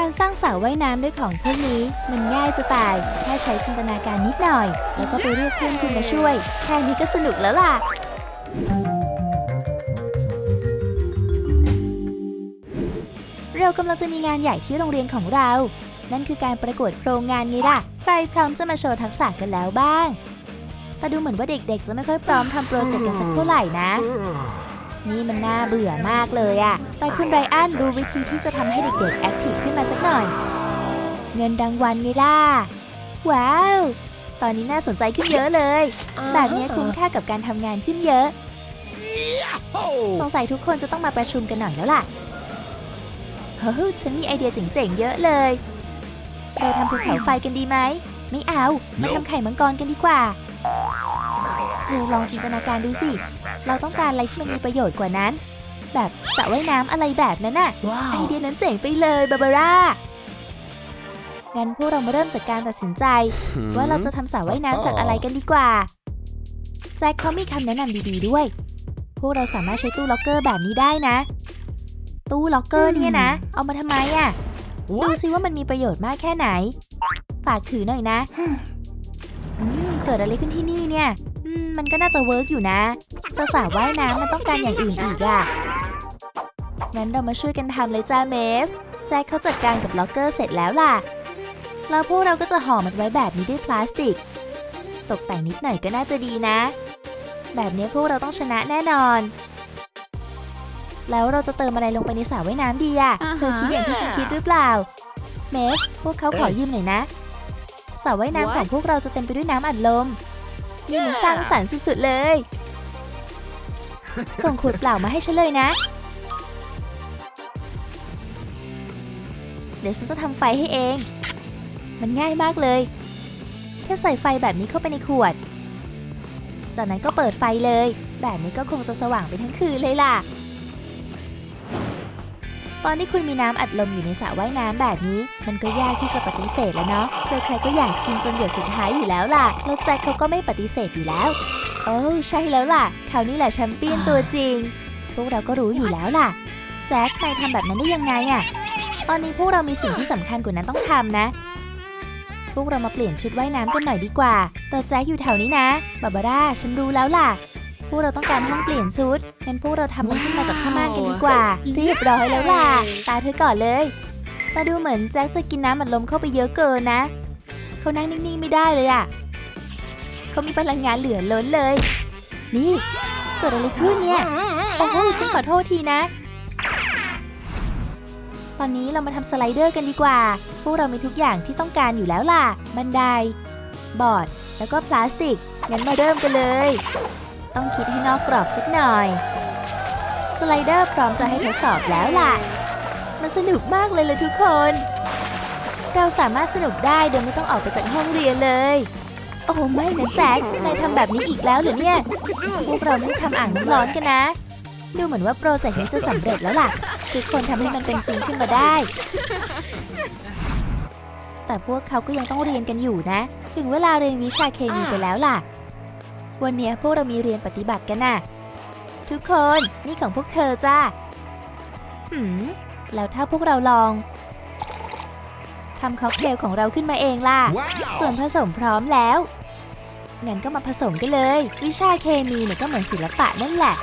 การสร้างสระว่ายน้ำด้วยของพวกนี้มันง่ายจะตายแค่ใช้จินตนาการนิดหน่อย แล้วก็ไปเรียกเพื่อนคุณมาช่วย แค่นี้ก็สนุกแล้วล่ะ เรากำลังจะมีงานใหญ่ที่โรงเรียนของเรา นั่นคือการประกวดโครงงานไงล่ะ ใครพร้อมจะมาโชว์ทักษะกันแล้วบ้าง แต่ดูเหมือนว่าเด็กๆ จะไม่ค่อยพร้อมทำโปรเจกต์กันสักเท่าไหร่นะ นี่มันน่าเบื่อมากเลยอะแต่คุณไรอันรู้วิธีที่จะทำให้เด็กๆแอคทีฟขึ้นมาสักหน่อย เงินรางวัลไงล่ะ ว้าว ตอนนี้น่าสนใจขึ้นเยอะเลย แบบนี้คุ้มค่ากับการทำงานขึ้นเยอะ สงสัยทุกคนจะต้องมาประชุมกันหน่อยแล้วล่ะ เฮ้ยฉันมีไอเดียเจ๋งๆเยอะเลยเราทำภูเขาไฟกันดีไหม ไม่เอา มาทำไข่มังกรกันดีกว่าเธอลองจินตนาการดูสิ เราต้องการอะไรที่มันมีประโยชน์กว่านั้น แบบสระว่ายน้ำอะไรแบบนั้นน่ะ ไอเดียนั้นเจ๋งไปเลยบาบาร่า งั้นพวกเรามาเริ่มจากการตัดสินใจ ว่าเราจะทำสระว่ายน้ำจากอะไรกันดีกว่า แจ็คเขามีคำแนะนำดีๆด้วย พวกเราสามารถใช้ตู้ล็อกเกอร์แบบนี้ได้นะ ตู้ล็อกเกอร์เนี่ยนะ เอามาทำไมอะ่ะ ดูซิว่ามันมีประโยชน์มากแค่ไหน ฝากถือหน่อยนะอืมเกิดอะไรขึ้นที่นี่เนี่ยอื มมันก็น่าจะเวิร์กอยู่นะจะสระว่ายน้ำมันต้องการอย่างอื่นอีกอะ่ะงั้นเรามาช่วยกันทำเลยจ้าเมฟ แจ็คเขาจัดการกับล็อกเกอร์เสร็จแล้วล่ะ แล้วพวกเราก็จะห่อมันไว้แบบนี้ด้วยพลาสติก ตกแต่งนิดหน่อยก็น่าจะดีนะ แบบนี้พวกเราต้องชนะแน่นอน แล้วเราจะเติมอะไรลงไปในสระว่ายน้ำดีอะอ่าฮะเธอคิดอย่างที่ฉันคิดหรือเปล่า เมฟ พวกเขาขอยืมหน่อยนะสระว่ายน้ำของพวกเราจะเต็มไปด้วยน้ำอัดลม นี่มันสร้างสรรค์สุดๆเลย ส่งขวดเปล่ามาให้ฉันเลยนะ เดี๋ยวฉันจะทำไฟให้เอง มันง่ายมากเลย แค่ใส่ไฟแบบนี้เข้าไปในขวด จากนั้นก็เปิดไฟเลย แบบนี้ก็คงจะสว่างไปทั้งคืนเลยล่ะ ตอนที่คุณมีน้ำอัดลมอยู่ในสระว่ายน้ำแบบนี้ มันก็ยากที่จะปฏิเสธแล้วเนาะใครๆก็อยากกินจนหยดสุดท้ายอยู่แล้วล่ะแล้วแจ็คเขาก็ไม่ปฏิเสธอยู่แล้ว โอ้ใช่แล้วล่ะเขานี่แหละแชมเปี้ยนตัวจริง พวกเราก็รู้อยู่แล้วล่ะ แจ็คนายทำแบบนั้นได้ยังไงอะตอนนี้พวกเรามีสิ่งที่สำคัญกว่านั้นต้องทำนะ พวกเรามาเปลี่ยนชุดว่ายน้ำกันหน่อยดีกว่า แต่แจ็คอยู่แถวนี้นะ บาบาร่า ฉันรู้แล้วล่ะ พวกเราต้องการห้องเปลี่ยนชุด งั้นพวกเราทำมันขึ้นมาจากผ้าม่านกันดีกว่า เรียบร้อยแล้วล่ะ ตาเธอก่อนเลยแต่ดูเหมือนแจ็คจะกินน้ำอัดลมเข้าไปเยอะเกินนะ เขานั่งนิ่งๆไม่ได้เลยอะเขามีพลังงานเหลือล้นเลย นี่ เกิดอะไรขึ้นเนี่ย โอ้โหฉันขอโทษทีนะ ตอนนี้เรามาทำสไลเดอร์กันดีกว่า พวกเรามีทุกอย่างที่ต้องการอยู่แล้วล่ะ บันได บอร์ด แล้วก็พลาสติก งั้นมาเริ่มกันเลย ต้องคิดให้นอกกรอบสักหน่อย สไลเดอร์พร้อมจะให้ทดสอบแล้วล่ะ มันสนุกมากเลยเลยทุกคน เราสามารถสนุกได้โดยไม่ต้องออกไปจากห้องเรียนเลย โอ้ไม่นะแจ็คนายทำแบบนี้อีกแล้วเหรอเนี่ย พวกเราไม่ได้ทำอ่างน้ำร้อนกันนะ ดูเหมือนว่าโปรเจกต์นี้จะสำเร็จแล้วล่ะทุกคนทำให้มันเป็นจริงขึ้นมาได้ แต่พวกเขาก็ยังต้องเรียนกันอยู่นะ ถึงเวลาเรียนวิชาเคมีกันแล้วล่ะ วันนี้พวกเรามีเรียนปฏิบัติกันน่ะ ทุกคนนี่ของพวกเธอจ้าหืม แล้วถ้าพวกเราลองทำค็อกเทลของเราขึ้นมาเองล่ะส่วนผสมพร้อมแล้ว งั้นก็มาผสมกันเลย วิชาเคมีเนี่ยก็เหมือนศิลปะนั่นแหละ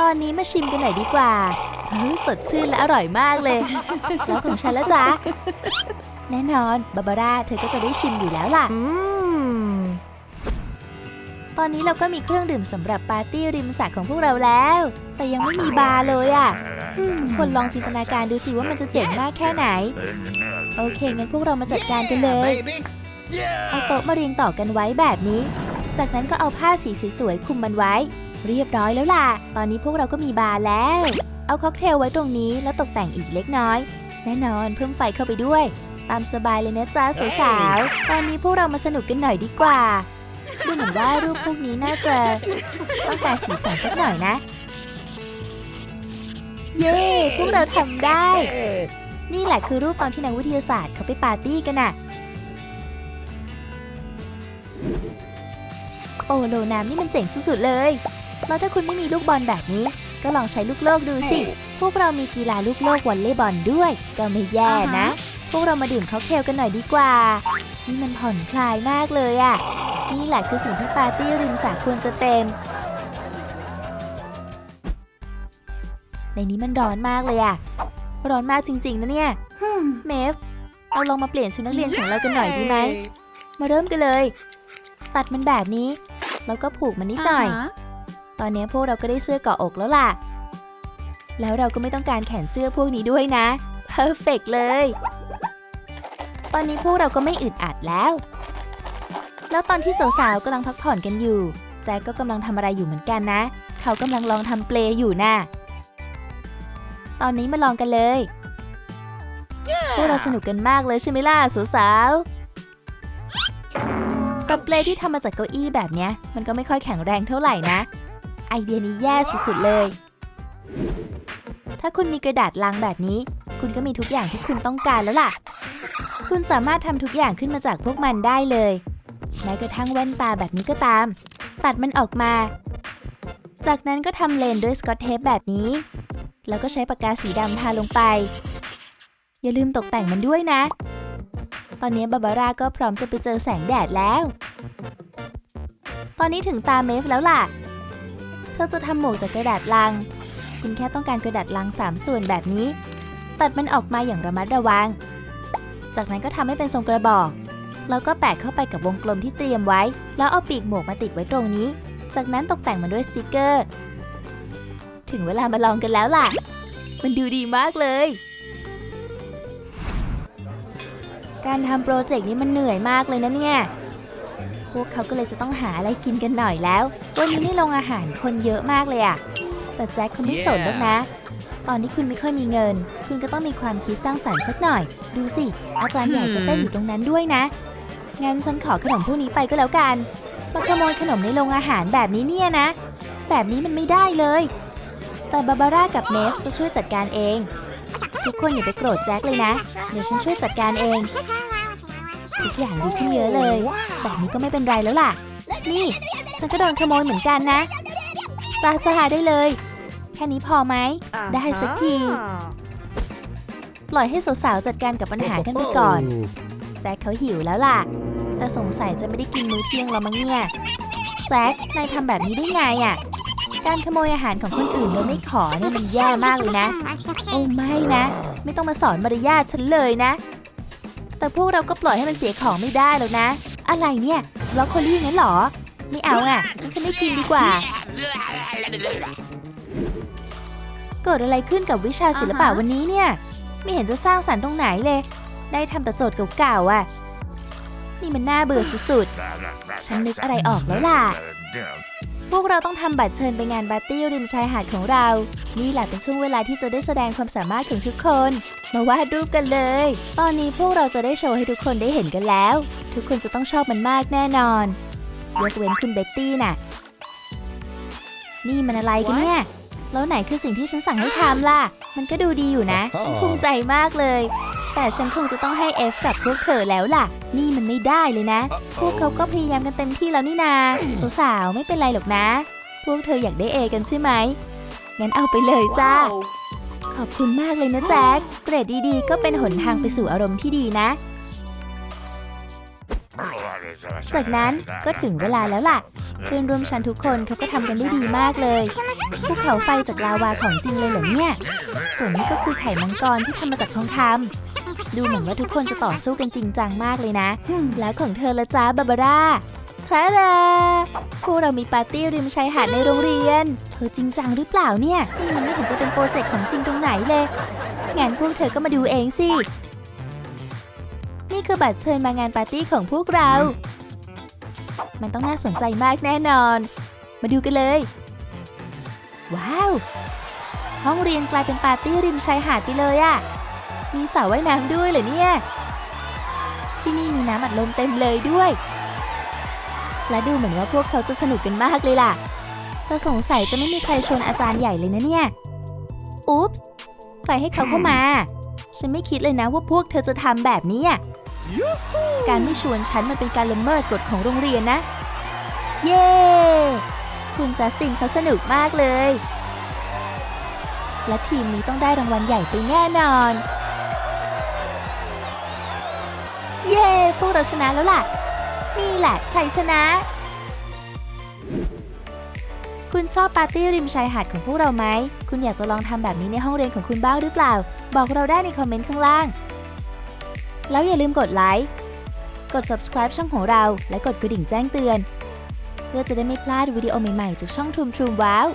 ตอนนี้มาชิมกันหน่อยดีกว่าเฮ้ยสดชื่นและอร่อยมากเลย แล้วของฉันแล้วจ๊ะแน่นอน บาบาร่าเธอก็จะได้ชิมอยู่แล้วล่ะอืม ตอนนี้เราก็มีเครื่องดื่มสำหรับปาร์ตี้ริมสระของพวกเราแล้ว แต่ยังไม่มีบาร์เลยอะ่ะอืมคนลองจินตนาการดูสิว่ามันจะเจ๋งมากแค่ไหน โอเค งั้นพวกเรามาจัดการกันเลย เอาโต๊ะมาเรียงต่อกันไว้แบบนี้ จากนั้นก็เอาผ้าสีสวยๆคลุมมันไว้ เรียบร้อยแล้วล่ะ ตอนนี้พวกเราก็มีบาร์แล้ว เอาค็อกเทลไว้ตรงนี้แล้วตกแต่งอีกเล็กน้อย แน่นอนเพิ่มไฟเข้าไปด้วย ตามสบายเลยนะจ๊ะสาวๆตอนนี้พวกเรามาสนุกกันหน่อยดีกว่า ดูเหมือนว่ารูปพวกนี้น่าจะต้องการสีสันสักหน่อยนะ เย้พวกเราทำได้ นี่แหละคือรูปตอนที่นักวิทยาศาสตร์เขาไปปาร์ตี้กันน่ะ โอ้โลน้ำนี่มันเจ๋งสุดๆเลย แล้วถ้าคุณไม่มีลูกบอลแบบนี้ก็ก็ลองใช้ลูกโลกดูสิ พวกเรามีกีฬาลูกโลกวอลเลย์บอลด้วย ก็ไม่แย่นะ พวกเรามาดื่มค็อกเทลกันหน่อยดีกว่า นี่มันผ่อนคลายมากเลยอะ่ะ นี่แหละคือสิ่งที่ปาร์ตี้ริมสระควรจะเป็น ในนี้มันร้อนมากเลยอะ่ะร้อนมากจริง ๆ นะเนี่ยเมฟเราลองมาเปลี่ยนชุดนักเรียนของเรากันหน่อยดีไหม มาเริ่มกันเลย ตัดมันแบบนี้ แล้วก็ผูกมันนิดหน่อย ตอนนี้พวกเราก็ได้เสื้อเกาะอกแล้วล่ะ แล้วเราก็ไม่ต้องการแขนเสื้อพวกนี้ด้วยนะเพอร์เฟกเลย ตอนนี้พวกเราก็ไม่อึดอัดแล้ว แล้วตอนที่สาวๆกำลังพักผ่อนกันอยู่ แจ็คก็กำลังทำอะไรอยู่เหมือนกันนะ เขากำลังลองทำเปลอยู่น่ะ ตอนนี้มาลองกันเลยพวกเราสนุกกันมากเลยใช่ไหมล่ะสาวๆกับเปลที่ทำมาจากเก้าอี้แบบเนี้ยมันก็ไม่ค่อยแข็งแรงเท่าไหร่นะ ไอเดียนี้แย่สุดๆเลย ถ้าคุณมีกระดาษลังแบบนี้ คุณก็มีทุกอย่างที่คุณต้องการแล้วล่ะ คุณสามารถทำทุกอย่างขึ้นมาจากพวกมันได้เลย แม้กระทั่งแว่นตาแบบนี้ก็ตาม ตัดมันออกมา จากนั้นก็ทำเลนด้วยสกอตเทปแบบนี้ แล้วก็ใช้ปากกาสีดำทาลงไป อย่าลืมตกแต่งมันด้วยนะ ตอนนี้บาบาร่าก็พร้อมจะไปเจอแสงแดดแล้ว ตอนนี้ถึงตาเมฟแล้วล่ะ เธอจะทำหมวกจากกระดาษลัง คุณแค่ต้องการกระดาษลัง3ส่วนแบบนี้ ตัดมันออกมาอย่างระมัดระวัง จากนั้นก็ทำให้เป็นทรงกระบอก แล้วก็แปะเข้าไปกับวงกลมที่เตรียมไว้ แล้วเอาปีกหมวกมาติดไว้ตรงนี้ จากนั้นตกแต่งมันด้วยสติกเกอร์ ถึงเวลามาลองกันแล้วล่ะ มันดูดีมากเลย การทำโปรเจกต์นี้มันเหนื่อยมากเลยนะเนี่ย พวกเขาก็เลยจะต้องหาอะไรกินกันหน่อยแล้ว วันนี้ในโรงอาหารคนเยอะมากเลยอะแต่แจ็คเขาไม่สนหรอกนะตอนนี้คุณไม่ค่อยมีเงิน คุณก็ต้องมีความคิดสร้างสรรค์สักหน่อย ดูสิ อาจารย์ใหญ่ก็เต้นอยู่ตรงนั้นด้วยนะ งั้นฉันขอขนมพวกนี้ไปก็แล้วกันมาขโมยขนมในโรงอาหารแบบนี้เนี่ยนะ แบบนี้มันไม่ได้เลย แต่บาบาร่ากับเมฟจะช่วยจัดการเอง ทุกคนอย่าไปโกรธแจ็คเลยนะ เดี๋ยวฉันช่วยจัดการเอง ทุกอย่างดีขึ้นเยอะเลย แบบนี้ก็ไม่เป็นไรแล้วล่ะ นี่ ฉันก็โดนขโมยเหมือนกันนะจ้าจ้าได้เลย แค่นี้พอไหม ได้สักที ปล่อยให้สาวๆจัดการกับปัญหากันไปก่อน แจ็คเขาหิวแล้วล่ะ แต่สงสัยจะไม่ได้กินมื้อเที่ยงแล้วมั้งเนี่ยแจ็คนายทำแบบนี้ได้ไงอะ่ะ การขโมยอาหารของคนอื่นโดยไม่ขอเนี่ยมันแย่มากเลยนะ โอ้ไม่นะ ไม่ต้องมาสอนมารยาทฉันเลยนะ แต่พวกเราก็ปล่อยให้มันเสียของไม่ได้แล้วนะ อะไรเนี่ยบล็อกโคลี่งั้นหรอ ไม่เอาอะฉันไม่กินดีกว่า เกิดอะไรขึ้นกับวิชาศิลปะอ่าฮะวันนี้เนี่ย ไม่เห็นจะสร้างสรรค์ตรงไหนเลย ได้ทำแต่โจทย์เก่าๆอะ นี่มันน่าเบื่อสุดๆ ฉันนึกอะไรออกแล้วล่ะ พวกเราต้องทำบัตรเชิญไปงานปาร์ตี้ริมชายหาดของเรา นี่แหละเป็นช่วงเวลาที่จะได้แสดงความสามารถของทุกคน มาวาดรูปกันเลย ตอนนี้พวกเราจะได้โชว์ให้ทุกคนได้เห็นกันแล้ว ทุกคนจะต้องชอบมันมากแน่นอนยกเว้นคุณเบ็ตตี้น่ะ นี่มันอะไรกันเนี่ย แล้วไหนคือสิ่งที่ฉันสั่งให้ทำล่ะ มันก็ดูดีอยู่นะ ฉันภูมิใจมากเลย แต่ฉันคงจะต้องให้ F กับพวกเธอแล้วล่ะ นี่มันไม่ได้เลยนะ พวกเขาก็พยายามกันเต็มที่แล้วนี่นาสาวๆไม่เป็นไรหรอกนะ พวกเธออยากได้ A กันใช่ไหมงั้นเอาไปเลยจ้า ขอบคุณมากเลยนะแจ็ค เกรดดีๆ ก็เป็นหนทางไปสู่อารมณ์ที่ดีนะ จากนั้นก็ถึงเวลาแล้วล่ะ เพื่อนร่วมชั้นทุกคนเขาก็ทำกันได้ดีมากเลยภูเขาไฟจากลาวาของจริงเลยเหรอเนี่ย ส่วนนี้ก็คือไข่มังกรที่ทำมาจากทองคำ ดูเหมือนว่าทุกคนจะต่อสู้กันจริงจังมากเลยนะ แล้วของเธอละจ้าบาบาร่าชาดาพวกเรามีปาร์ตี้ริมชายหาดในโรงเรียน เธอจริงจังหรือเปล่าเนี่ยนี่มันไม่เห็นจะเป็นโปรเจกต์ของจริงตรงไหนเลยงั้นพวกเธอก็มาดูเองสิ นี่คือบัตรเชิญมางานปาร์ตี้ของพวกเรา มันต้องน่าสนใจมากแน่นอน มาดูกันเลย ว้าว ห้องเรียนกลายเป็นปาร์ตี้ริมชายหาดไปเลยอะ มีสระว่ายน้ำด้วยเหรอเนี่ย ที่นี่มีน้ำอัดลมเต็มเลยด้วย และดูเหมือนว่าพวกเขาจะสนุกกันมากเลยล่ะ แต่สงสัยจะไม่มีใครชวนอาจารย์ใหญ่เลยนะเนี่ย อุ๊บส์ใครให้เขาเข้ามา ฉันไม่คิดเลยนะว่าพวกเธอจะทำแบบนี้การไม่ชวนฉันมันเป็นการละเมิดกฎของโรงเรียนนะ เย้คุณจัสตินเขาสนุกมากเลย และทีมนี้ต้องได้รางวัลใหญ่ไปแน่นอน เย้ พวกเราชนะแล้วล่ะ นี่แหละชัยชนะ คุณชอบปาร์ตี้ริมชายหาดของพวกเราไหม คุณอยากจะลองทำแบบนี้ในห้องเรียนของคุณบ้างหรือเปล่า บอกเราได้ในคอมเมนต์ข้างล่าง แล้วอย่าลืมกดไลค์ กด subscribe ช่องของเรา และกดกระดิ่งแจ้งเตือน เพื่อจะได้ไม่พลาดวิดีโอใหม่ๆจากช่องทูมทูมว้าว